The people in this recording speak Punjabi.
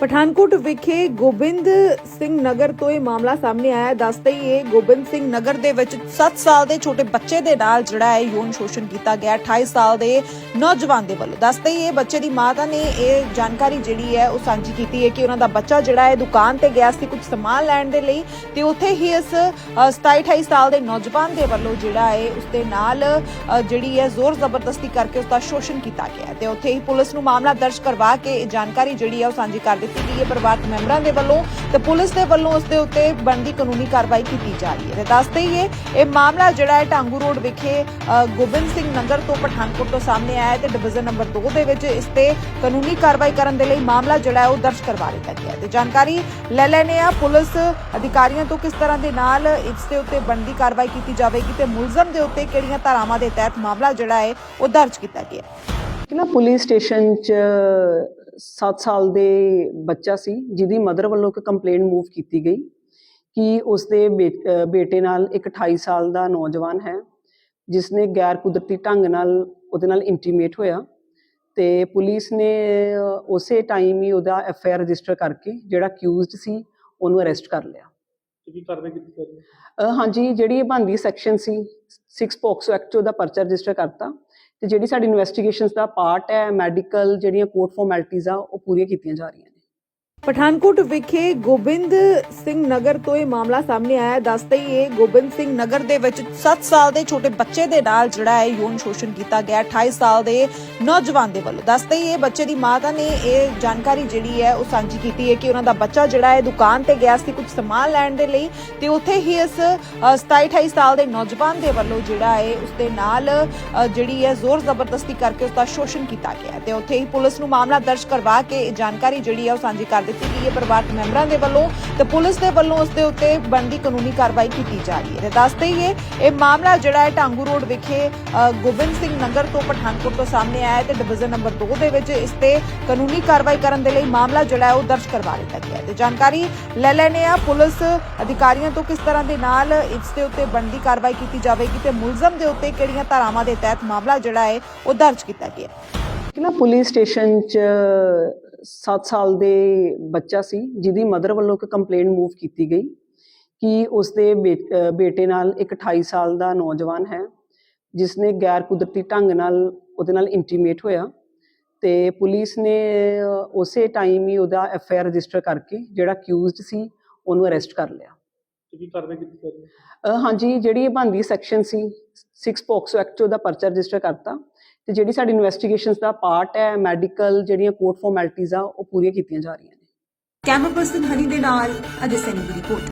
ਪਠਾਨਕੋਟ ਵਿਖੇ ਗੋਬਿੰਦ ਸਿੰਘ ਨਗਰ ਤੋਂ ਇਹ ਮਾਮਲਾ ਸਾਹਮਣੇ ਆਇਆ। ਦੱਸਦੇ ਹੀ ਇਹ ਗੋਬਿੰਦ ਸਿੰਘ ਨਗਰ ਦੇ ਵਿੱਚ 7 ਸਾਲ ਦੇ ਛੋਟੇ ਬੱਚੇ ਦੇ ਨਾਲ ਜਿਹੜਾ ਹੈ ਯੋਨ ਸ਼ੋਸ਼ਣ ਕੀਤਾ ਗਿਆ। 28 ਸਾਲ ਦੇ ਨੌਜਵਾਨ ਦੇ ਵੱਲੋਂ। ਦੱਸਦੇ ਹੀ ਇਹ ਬੱਚੇ ਦੀ ਮਾਤਾ ਨੇ ਇਹ ਜਾਣਕਾਰੀ ਜਿਹੜੀ ਹੈ ਉਹ ਸਾਂਝੀ ਕੀਤੀ ਹੈ ਕਿ ਉਹਨਾਂ ਦਾ ਬੱਚਾ ਜਿਹੜਾ ਹੈ ਦੁਕਾਨ ਤੇ ਗਿਆ ਸੀ ਕੁਝ ਸਮਾਨ ਲੈਣ ਦੇ ਲਈ ਤੇ ਉੱਥੇ ਹੀ ਇਸ 27 28 ਸਾਲ ਦੇ ਨੌਜਵਾਨ ਦੇ ਵੱਲੋਂ ਜਿਹੜਾ ਹੈ ਉਸ ਦੇ ਨਾਲ ਜਿਹੜੀ ਹੈ ਜ਼ੋਰ ਜ਼ਬਰਦਸਤੀ ਕਰਕੇ ਉਸ ਦਾ ਸ਼ੋਸ਼ਣ ਕੀਤਾ ਗਿਆ ਤੇ ਉੱਥੇ ਹੀ ਪੁਲਿਸ ਨੂੰ ਮਾਮਲਾ ਦਰਜ ਕਰਵਾ ਕੇ ਇਹ ਜਾਣਕਾਰੀ ਜਿਹੜੀ ਹੈ ਉਹ ਸਾਂਝੀ ਕਰ ਦਿੱਤੀ ਗਈ ਹੈ ਪਰਿਵਾਰਕ ਮੈਂਬਰਾਂ ਦੇ ਵੱਲੋਂ ਤੇ ਪੁਲਿਸ ਦੇ ਵੱਲੋਂ ਉਸ ਦੇ ਉੱਤੇ ਬਣਦੀ ਕਾਨੂੰਨੀ ਕਾਰਵਾਈ ਕੀਤੀ ਜਾ ਰਹੀ ਹੈ। ਤੇ ਦੱਸਦੇ ਹੀ ਇਹ ਮਾਮਲਾ ਜਿਹੜਾ ਹੈ ਟਾਂਗੂ ਰੋਡ ਵਿਖੇ ਗੋਬਿੰਦ ਸਿੰਘ ਨਗਰ ਤੋਂ ਪਠਾਨਕੋਟ ਤੋਂ ਸਾਹਮਣੇ ਆਇਆ ਤੇ ਡਿਵੀਜ਼ਨ ਨੰਬਰ 2 ਦੇ ਵਿੱਚ ਇਸ ਤੇ ਕਾਨੂੰਨੀ ਕਾਰਵਾਈ ਕਰਨ ਦੇ ਲਈ ਮਾਮਲਾ ਜਿਹੜਾ ਹੈ ਉਹ ਦਰਜ ਕਰਵਾ ਲਿੱਤਾ ਗਿਆ ਤੇ ਜਾਣਕਾਰੀ ਲੈ ਲੈਣੇ ਆ ਪੁਲਿਸ ਅਧਿਕਾਰੀਆਂ ਤੋਂ ਕਿਸ ਤਰ੍ਹਾਂ ਦੇ ਨਾਲ ਇਸ ਦੇ ਉੱਤੇ ਬਣਦੀ ਕਾਰਵਾਈ ਕੀਤੀ ਜਾਵੇਗੀ ਤੇ ਮੁਲਜ਼ਮ ਦੇ ਉੱਤੇ ਕਿਹੜੀਆਂ ਧਾਰਾਵਾਂ ਦੇ ਤਹਿਤ ਮਾਮਲਾ ਜਿਹੜਾ ਹੈ ਉਹ ਦਰਜ ਕੀਤਾ ਗਿਆ ਕਿ ਨਾ ਪੁਲਿਸ ਸਟੇਸ਼ਨ 'ਚ 7 ਸਾਲ ਦੇ ਬੱਚਾ ਸੀ ਜਿਹਦੀ ਮਦਰ ਵੱਲੋਂ ਇੱਕ ਕੰਪਲੇਂਟ ਮੂਵ ਕੀਤੀ ਗਈ ਕਿ ਉਸਦੇ ਬੇਟੇ ਨਾਲ ਇੱਕ 28 ਸਾਲ ਦਾ ਨੌਜਵਾਨ ਹੈ ਜਿਸ ਨੇ ਗੈਰ ਕੁਦਰਤੀ ਢੰਗ ਨਾਲ ਉਹਦੇ ਨਾਲ ਇੰਟੀਮੇਟ ਹੋਇਆ ਤੇ ਪੁਲਿਸ ਨੇ ਉਸੇ ਟਾਈਮ ਹੀ ਉਹਦਾ ਐਫ ਆਈ ਆਰ ਰਜਿਸਟਰ ਕਰਕੇ ਜਿਹੜਾ ਅਕਿਊਜ਼ਡ ਸੀ ਉਹਨੂੰ ਅਰੈਸਟ ਕਰ ਲਿਆ। ਕੀ ਕਾਰਵਾਈ ਕੀਤੀ ਹਾਂਜੀ ਜਿਹੜੀ ਇਹ ਬੰਦੀ ਸੈਕਸ਼ਨ ਸੀ 6 ਪੋਕਸੋ ਐਕਟ ਉਹਦਾ ਪਰਚਾ ਰਜਿਸਟਰ ਕਰਤਾ। ਤੇ ਜਿਹੜੀ ਸਾਡੀ ਇਨਵੈਸਟੀਗੇਸ਼ਨਸ ਦਾ ਪਾਰਟ ਹੈ ਮੈਡੀਕਲ ਜਿਹੜੀਆਂ ਕੋਰਟ ਫਾਰਮੈਲਿਟੀਆਂ ਆ, ਉਹ ਪੂਰੀਆਂ ਕੀਤੀਆਂ ਜਾ ਰਹੀਆਂ। ਪਠਾਨਕੋਟ ਵਿਖੇ ਗੋਬਿੰਦ ਸਿੰਘ ਨਗਰ ਤੋਂ ਇਹ ਮਾਮਲਾ ਸਾਹਮਣੇ ਆਇਆ ਹੈ। ਦੱਸਦੇ ਹੀ ਇਹ ਗੋਬਿੰਦ ਸਿੰਘ ਨਗਰ ਦੇ ਵਿੱਚ 7 ਸਾਲ ਦੇ ਛੋਟੇ ਬੱਚੇ ਦੇ ਨਾਲ ਜਿਹੜਾ ਹੈ ਯੋਨ ਸ਼ੋਸ਼ਣ ਕੀਤਾ ਗਿਆ 28 ਸਾਲ ਦੇ ਨੌਜਵਾਨ ਦੇ ਵੱਲੋਂ ਦੱਸਦੇ ਹੀ ਇਹ ਬੱਚੇ ਦੀ ਮਾਤਾ ਨੇ ਇਹ ਜਾਣਕਾਰੀ ਜਿਹੜੀ ਹੈ ਉਹ ਸਾਂਝੀ ਕੀਤੀ ਹੈ ਕਿ ਉਹਨਾਂ ਦਾ ਬੱਚਾ ਜਿਹੜਾ ਹੈ ਦੁਕਾਨ ਤੇ ਗਿਆ ਸੀ ਕੁਝ ਸਮਾਨ ਲੈਣ ਦੇ ਲਈ ਤੇ ਉੱਥੇ ਹੀ ਇਸ 27 28 ਸਾਲ ਦੇ ਨੌਜਵਾਨ ਦੇ ਵੱਲੋਂ ਜਿਹੜਾ ਹੈ ਉਸ ਦੇ ਨਾਲ ਜਿਹੜੀ ਹੈ ਜ਼ੋਰ ਜ਼ਬਰਦਸਤੀ ਕਰਕੇ ਉਸ ਦਾ ਸ਼ੋਸ਼ਣ ਕੀਤਾ ਗਿਆ ਤੇ ਉੱਥੇ ਹੀ ਪੁਲਿਸ ਨੂੰ ਮਾਮਲਾ ਦਰਜ ਕਰਵਾ ਕੇ ਇਹ ਜਾਣਕਾਰੀ ਜਿਹੜੀ ਹੈ ਉਹ ਸਾਂਝੀ ਕਰ ਦਿੱਤੀ ਗਈ ਹੈ ਪਰਿਵਾਰਕ ਮੈਂਬਰਾਂ ਦੇ ਵੱਲੋਂ ਤੇ ਪੁਲਿਸ ਦੇ ਵੱਲੋਂ ਉਸ ਦੇ ਉੱਤੇ ਬਣਦੀ ਕਾਨੂੰਨੀ ਕਾਰਵਾਈ ਕੀਤੀ ਜਾ ਰਹੀ ਹੈ। ਤੇ ਦੱਸਦੇ ਹੀ ਇਹ ਮਾਮਲਾ ਜਿਹੜਾ ਹੈ ਟਾਂਗੂ ਰੋਡ ਵਿਖੇ ਗੋਬਿੰਦ ਸਿੰਘ ਨਗਰ ਤੋਂ ਪਠਾਨਕੋਟ ਤੋਂ ਸਾਹਮਣੇ ਆਇਆ ਤੇ ਡਿਵੀਜ਼ਨ ਨੰਬਰ 2 ਦੇ ਵਿੱਚ ਇਸ ਤੇ ਕਾਨੂੰਨੀ ਕਾਰਵਾਈ ਕਰਨ ਦੇ ਲਈ ਮਾਮਲਾ ਜਿਹੜਾ ਹੈ ਉਹ ਦਰਜ ਕਰਵਾ ਲਿੱਤਾ ਗਿਆ ਤੇ ਜਾਣਕਾਰੀ ਲੈ ਲੈਣੇ ਆ ਪੁਲਿਸ ਅਧਿਕਾਰੀਆਂ ਤੋਂ ਕਿਸ ਤਰ੍ਹਾਂ ਦੇ ਨਾਲ ਇਸ ਦੇ ਉੱਤੇ ਬਣਦੀ ਕਾਰਵਾਈ ਕੀਤੀ ਜਾਵੇਗੀ ਤੇ ਮੁਲਜ਼ਮ ਦੇ ਉੱਤੇ ਕਿਹੜੀਆਂ ਧਾਰਾਵਾਂ ਦੇ ਤਹਿਤ ਮਾਮਲਾ ਜਿਹੜਾ ਹੈ ਉਹ ਦਰਜ ਕੀਤਾ ਗਿਆ ਕਿ ਨਾ ਪੁਲਿਸ ਸਟੇਸ਼ਨ 'ਚ 7 ਸਾਲ ਦੇ ਬੱਚਾ ਸੀ ਜਿਹਦੀ ਮਦਰ ਵੱਲੋਂ ਇੱਕ ਕੰਪਲੇਂਟ ਮੂਵ ਕੀਤੀ ਗਈ ਕਿ ਉਸਦੇ ਬੇਟੇ ਨਾਲ ਇੱਕ 28 ਸਾਲ ਦਾ ਨੌਜਵਾਨ ਹੈ ਜਿਸ ਨੇ ਗੈਰ ਕੁਦਰਤੀ ਢੰਗ ਨਾਲ ਉਹਦੇ ਨਾਲ ਇੰਟੀਮੇਟ ਹੋਇਆ ਤੇ ਪੁਲਿਸ ਨੇ ਉਸੇ ਟਾਈਮ ਹੀ ਉਹਦਾ ਐਫ ਆਈ ਆਰ ਰਜਿਸਟਰ ਕਰਕੇ ਜਿਹੜਾ ਅਕਿਊਜ਼ਡ ਸੀ ਉਹਨੂੰ ਅਰੈਸਟ ਕਰ ਲਿਆ। ਕੀ ਕਾਰਵਾਈ ਕੀਤੀ ਹਾਂਜੀ ਜਿਹੜੀ ਇਹ ਬੰਦੀ ਸੈਕਸ਼ਨ ਸੀ 6 ਪੋਕਸੋ ਐਕਟ ਉਹਦਾ ਪਰਚਾ ਰਜਿਸਟਰ ਕਰਤਾ। ਤੇ ਜਿਹੜੀ ਸਾਡੀ ਇਨਵੈਸਟੀਗੇਸ਼ਨਸ ਦਾ ਪਾਰਟ ਹੈ ਮੈਡੀਕਲ ਜਿਹੜੀਆਂ ਕੋਰਟ ਫਾਰਮੈਲਿਟੀਆਂ ਆ, ਉਹ ਪੂਰੀਆਂ ਕੀਤੀਆਂ ਜਾ ਰਹੀਆਂ ਨੇ। ਕੈਮਰਾ ਪਰਸਨ ਹਨੀ ਦੇ ਨਾਲ, ਅਜੇ ਸੈਨੀ ਦੀ ਰਿਪੋਰਟ